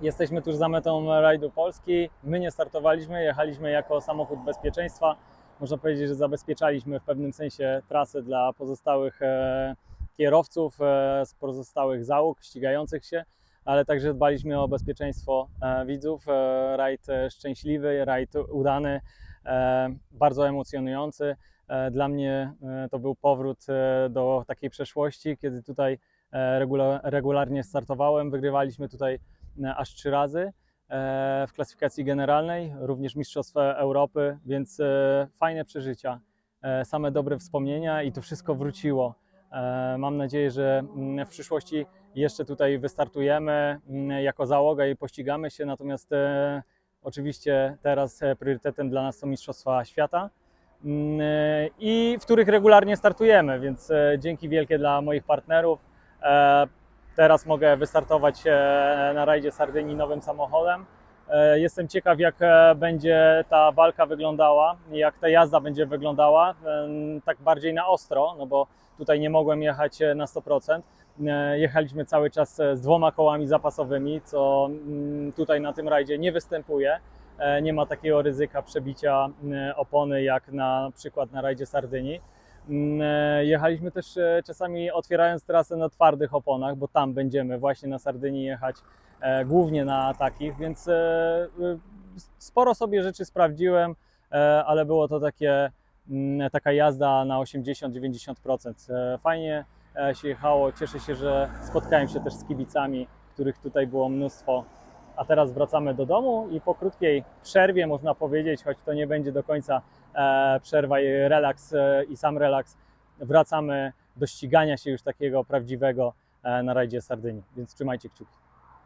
Jesteśmy tuż za metą rajdu Polski. My nie startowaliśmy, jechaliśmy jako samochód bezpieczeństwa. Można powiedzieć, że zabezpieczaliśmy w pewnym sensie trasę dla pozostałych e, kierowców, e, z pozostałych załóg ścigających się, ale także dbaliśmy o bezpieczeństwo e, widzów. Rajd szczęśliwy, rajd udany, bardzo emocjonujący. Dla mnie to był powrót do takiej przeszłości, kiedy tutaj regula- regularnie startowałem. Wygrywaliśmy tutaj aż trzy razy e, w klasyfikacji generalnej, również Mistrzostwa Europy, więc e, fajne przeżycia, e, same dobre wspomnienia i to wszystko wróciło. E, Mam nadzieję, że mm, w przyszłości jeszcze tutaj wystartujemy mm, jako załoga i pościgamy się, natomiast e, oczywiście teraz e, priorytetem dla nas są Mistrzostwa Świata mm, e, i w których regularnie startujemy, więc e, dzięki wielkie dla moich partnerów. Teraz mogę wystartować e, na rajdzie Sardynii nowym samochodem. E, Jestem ciekaw, jak e, będzie ta walka wyglądała, jak ta jazda będzie wyglądała, tak bardziej na ostro, no bo tutaj nie mogłem jechać na 100%. E, Jechaliśmy cały czas z dwoma kołami zapasowymi, co mm, tutaj na tym rajdzie nie występuje. Nie ma takiego ryzyka przebicia opony jak na przykład na rajdzie Sardynii. Mm, e, Jechaliśmy też e, czasami otwierając trasę na twardych oponach, bo tam będziemy właśnie na Sardynii jechać e, głównie na takich, więc sporo sobie rzeczy sprawdziłem, ale było to takie, mm, taka jazda na 80-90%. E, Fajnie się jechało, cieszę się, że spotkałem się też z kibicami, których tutaj było mnóstwo. A teraz wracamy do domu i po krótkiej przerwie, można powiedzieć, choć to nie będzie do końca e, przerwa i relaks e, i sam relaks, wracamy do ścigania się już takiego prawdziwego e, na rajdzie Sardynii. Więc trzymajcie kciuki.